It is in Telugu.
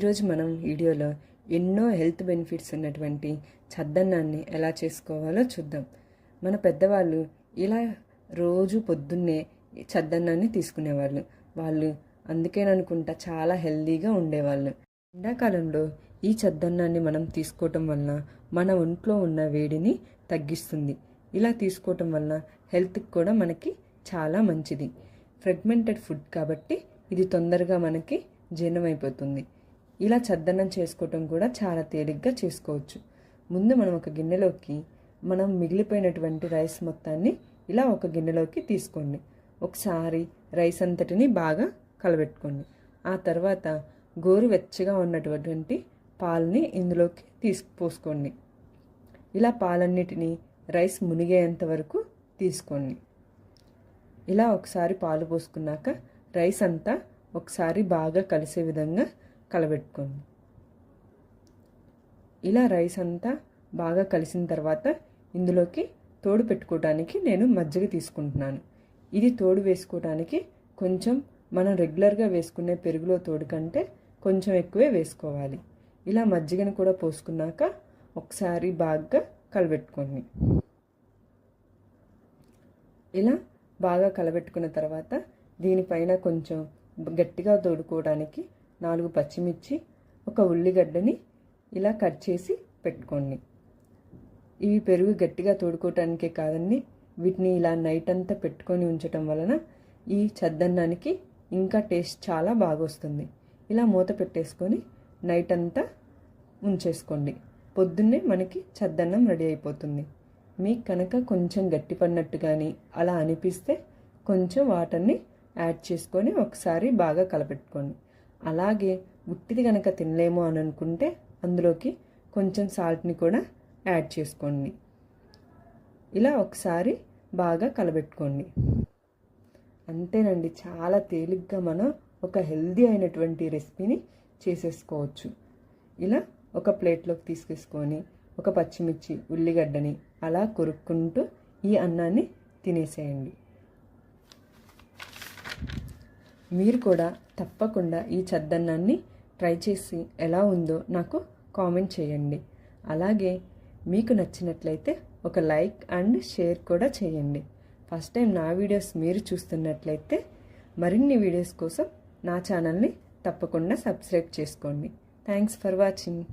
ఈరోజు మనం వీడియోలో ఎన్నో హెల్త్ బెనిఫిట్స్ ఉన్నటువంటి చద్దన్నాన్ని ఎలా చేసుకోవాలో చూద్దాం. మన పెద్దవాళ్ళు ఇలా రోజు పొద్దున్నే చద్దన్నాన్ని తీసుకునేవాళ్ళు. వాళ్ళు అందుకేననుకుంటా చాలా హెల్తీగా ఉండేవాళ్ళు. ఎండాకాలంలో ఈ చద్దన్నాన్ని మనం తీసుకోవటం వలన మన ఒంట్లో ఉన్న వేడిని తగ్గిస్తుంది. ఇలా తీసుకోవటం వలన హెల్త్కి కూడా మనకి చాలా మంచిది. ఫ్రెగ్మెంటెడ్ ఫుడ్ కాబట్టి ఇది తొందరగా మనకి జీర్ణమైపోతుంది. ఇలా చద్దన్నం చేసుకోవటం కూడా చాలా తేలిగ్గా చేసుకోవచ్చు. ముందు మనం ఒక గిన్నెలోకి మనం మిగిలిపోయినటువంటి రైస్ మొత్తాన్ని ఇలా ఒక గిన్నెలోకి తీసుకోండి. ఒకసారి రైస్ అంతటిని బాగా కలబెట్టుకోండి. ఆ తర్వాత గోరువెచ్చగా ఉన్నటువంటి పాలని ఇందులోకి తీసు పోసుకోండి. ఇలా పాలన్నిటిని రైస్ మునిగేంత వరకు తీసుకోండి. ఇలా ఒకసారి పాలు పోసుకున్నాక రైస్ అంతా ఒకసారి బాగా కలిసే విధంగా కలబెట్టుకోండి ఇలా రైస్ అంతా బాగా కలిసిన తర్వాత ఇందులోకి తోడు పెట్టుకోవడానికి నేను మజ్జిగ తీసుకుంటున్నాను. ఇది తోడు వేసుకోవడానికి కొంచెం మనం రెగ్యులర్గా వేసుకునే పెరుగులో తోడు కంటే కొంచెం ఎక్కువే వేసుకోవాలి. ఇలా మజ్జిగను కూడా పోసుకున్నాక ఒకసారి బాగా కలబెట్టుకోండి. ఇలా బాగా కలబెట్టుకున్న తర్వాత దీనిపైన కొంచెం గట్టిగా తోడుకోవడానికి నాలుగు పచ్చిమిర్చి ఒక ఉల్లిగడ్డని ఇలా కట్ చేసి పెట్టుకోండి. ఇవి పెరుగు గట్టిగా తోడుకోవటానికే కాదండి వీటిని ఇలా నైట్ అంతా పెట్టుకొని ఉంచటం వలన ఈ చద్దన్నానికి ఇంకా టేస్ట్ చాలా బాగా వస్తుంది ఇలా మూత పెట్టేసుకొని నైట్ అంతా ఉంచేసుకోండి. పొద్దున్నే మనకి చద్దన్నం రెడీ అయిపోతుంది. మీకు కనుక కొంచెం గట్టి పడినట్టు కానీ అలా అనిపిస్తే కొంచెం వాటర్ని యాడ్ చేసుకొని ఒకసారి బాగా కలపెట్టుకోండి. అలాగే ఉట్టిది కనుక తినలేము అని అనుకుంటే అందులోకి కొంచెం సాల్ట్ని కూడా యాడ్ చేసుకోండి. ఇలా ఒకసారి బాగా కలబెట్టుకోండి. అంతేనండి చాలా తేలిగ్గా మనం ఒక హెల్దీ అయినటువంటి రెసిపీని చేసేసుకోవచ్చు. ఇలా ఒక ప్లేట్లోకి తీసుకేసుకొని ఒక పచ్చిమిర్చి ఉల్లిగడ్డని అలా కొరుక్కుంటూ ఈ అన్నాన్ని తినేసేయండి. మీరు కూడా తప్పకుండా ఈ చద్దన్నాన్ని ట్రై చేసి ఎలా ఉందో నాకు కామెంట్ చేయండి. అలాగే మీకు నచ్చినట్లయితే ఒక లైక్ అండ్ షేర్ కూడా చేయండి. ఫస్ట్ టైం నా వీడియోస్ మీరు చూస్తున్నట్లయితే మరిన్ని వీడియోస్ కోసం నా ఛానల్ని తప్పకుండా సబ్స్క్రైబ్ చేసుకోండి. Thanks for watching.